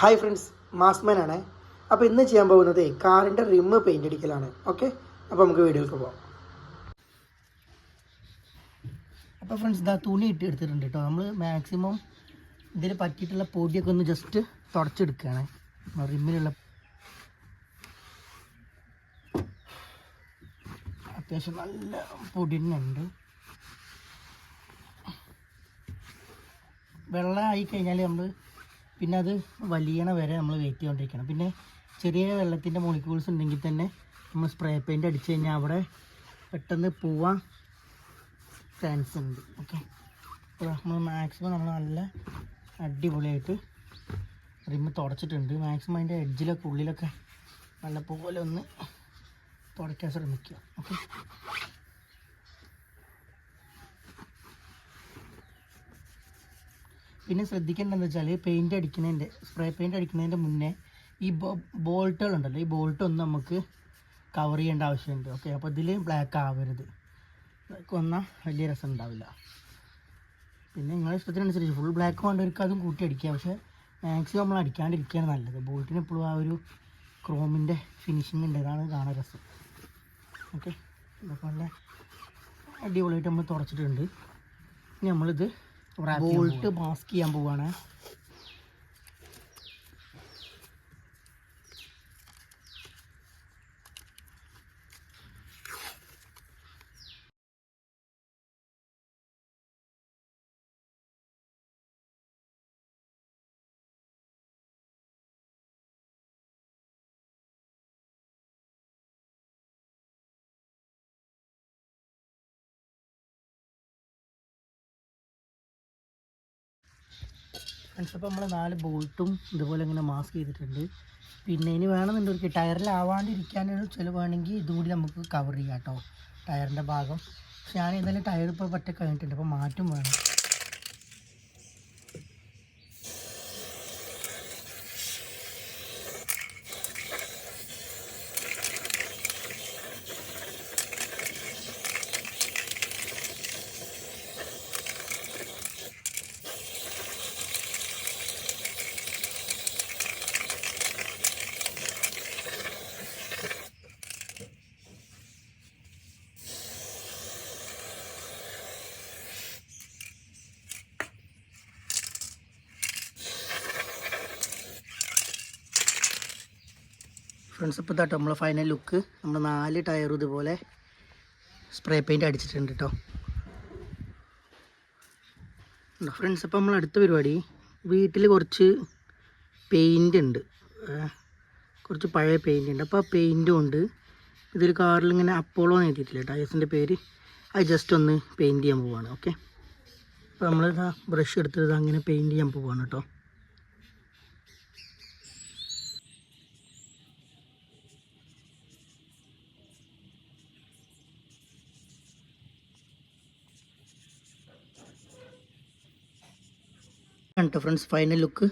Hi friends മാസ്മാൻ ആണ്. അപ്പോൾ ഇന്ന് ചെയ്യാൻ പോകുന്നത് കാറിന്റെ റിമ്മ് പെയിന്റ് അടിക്കലാണ്. ഓക്കെ അപ്പോൾ നമുക്ക് വീഡിയോയിലേക്ക് പോകാം അപ്പോൾ ഫ്രണ്ട്സ് ഇതാ തുണി ഇട്ട് എടുത്തിട്ടുണ്ട് കേട്ടോ നമ്മൾ മാക്സിമം ഇതിൽ പറ്റിയിട്ടുള്ള പൊടിയൊക്കെ ഒന്ന് ജസ്റ്റ് തുടച്ചെടുക്കുകയാണ്. റിമ്മിലുള്ള അത്യാവശ്യം നല്ല പൊടി തന്നെ ഉണ്ട്. വെള്ളം ആയി കഴിഞ്ഞാൽ നമ്മൾ പിന്നെ അത് വലിയണ വരെ നമ്മൾ വെയിറ്റ് ചെയ്തുകൊണ്ടിരിക്കണം പിന്നെ ചെറിയ വെള്ളത്തിന്റെ മോളിക്യൂൾസ് ഉണ്ടെങ്കിൽ തന്നെ നമ്മൾ സ്പ്രേ പെയിന്റ് അടിച്ച് കഴിഞ്ഞാൽ അവിടെ പെട്ടെന്ന് പോവാൻ ചാൻസ് ഉണ്ട്. ഓക്കെ നമ്മൾ മാക്സിമം നമ്മൾ നല്ല അടിപൊളിയായിട്ട് റിമ്മ് തുടച്ചിട്ടുണ്ട്. മാക്സിമം അതിന്റെ എഡ്ജിലൊക്കെ ഉള്ളിലൊക്കെ നല്ല പോലെ ഒന്ന് തുടയ്ക്കാൻ ശ്രമിക്കുക. ഓക്കെ പിന്നെ ശ്രദ്ധിക്കേണ്ടതെന്ന് വെച്ചാൽ പെയിന്റ് അടിക്കുന്നതിന്റെ സ്പ്രേ പെയിന്റ് അടിക്കുന്നതിന്റെ മുന്നേ ഈ ബോൾട്ടുകൾ ഉണ്ടല്ലോ ഈ ബോൾട്ട് ഒന്ന് നമുക്ക് കവർ ചെയ്യേണ്ട ആവശ്യമുണ്ട് ഓക്കെ അപ്പോൾ ഇതിൽ ബ്ലാക്ക് ആവരുത്. ബ്ലാക്ക് വന്നാൽ വലിയ രസം ഉണ്ടാവില്ല. പിന്നെ നിങ്ങളുടെ ഇഷ്ടത്തിനനുസരിച്ച് ഫുൾ ബ്ലാക്ക് വേണ്ടവർക്ക് അതും കൂട്ടി അടിക്കുക. പക്ഷേ മാക്സിമം നമ്മൾ അടിക്കാണ്ടിരിക്കുകയാണ് നല്ലത്. ബോൾട്ടിന് എപ്പോഴും ആ ഒരു ക്രോമിന്റെ ഫിനിഷിംഗ് ഉണ്ട്. അതാണ് കാണാൻ രസം. ഓക്കെ ഇതൊക്കെ നല്ല അടിപൊളിയായിട്ട് നമ്മൾ തുടച്ചിട്ടുണ്ട്. ഇനി നമ്മളിത് ബോൾട്ട് മാസ്ക് ചെയ്യാൻ പോവാണ്. ഫ്രണ്ട്സ് അപ്പോൾ നമ്മൾ നാല് ബോൾട്ടും ഇതുപോലെ ഇങ്ങനെ മാസ്ക് ചെയ്തിട്ടുണ്ട്. പിന്നെ ഇനി വേണമെന്നുണ്ടെങ്കിൽ ടയറിലാവാണ്ടിരിക്കാനൊരു ചിലവാണെങ്കിൽ ഇതും കൂടി നമുക്ക് കവർ ചെയ്യാം കേട്ടോ. ടയറിന്റെ ഭാഗം. ഞാൻ ഏതായാലും ടയർ ഇപ്പോൾ പറ്റ കഴിഞ്ഞിട്ടുണ്ട് അപ്പോൾ മാറ്റും വേണം. ഫ്രണ്ട്സ് ഇപ്പോൾ ഇതാട്ടോ നമ്മൾ ഫൈനൽ ലുക്ക് നമ്മൾ നാല് ടയറും ഇതുപോലെ സ്പ്രേ പെയിന്റ് അടിച്ചിട്ടുണ്ട് കേട്ടോ ഫ്രണ്ട്സ് ഇപ്പോൾ നമ്മൾ അടുത്ത പരിപാടി. വീട്ടിൽ കുറച്ച് പെയിന്റ് ഉണ്ട്. കുറച്ച് പഴയ പെയിന്റ് ഉണ്ട്. അപ്പോൾ ആ പെയിന്റും ഉണ്ട്. ഇതൊരു കാറിൽ ഇങ്ങനെ അപ്പോളോ എന്ന് എഴുതിയിട്ടില്ല ടയേഴ്സിന്റെ പേര്? അത് ജസ്റ്റ് ഒന്ന് പെയിന്റ് ചെയ്യാൻ പോവാണ് ഓക്കെ അപ്പോൾ നമ്മൾ ബ്രഷ് എടുത്തിട്ട് അങ്ങനെ പെയിന്റ് ചെയ്യാൻ പോവാണ് കേട്ടോ കേട്ടോ ഫ്രണ്ട്സ് ഫൈനൽ ലുക്ക്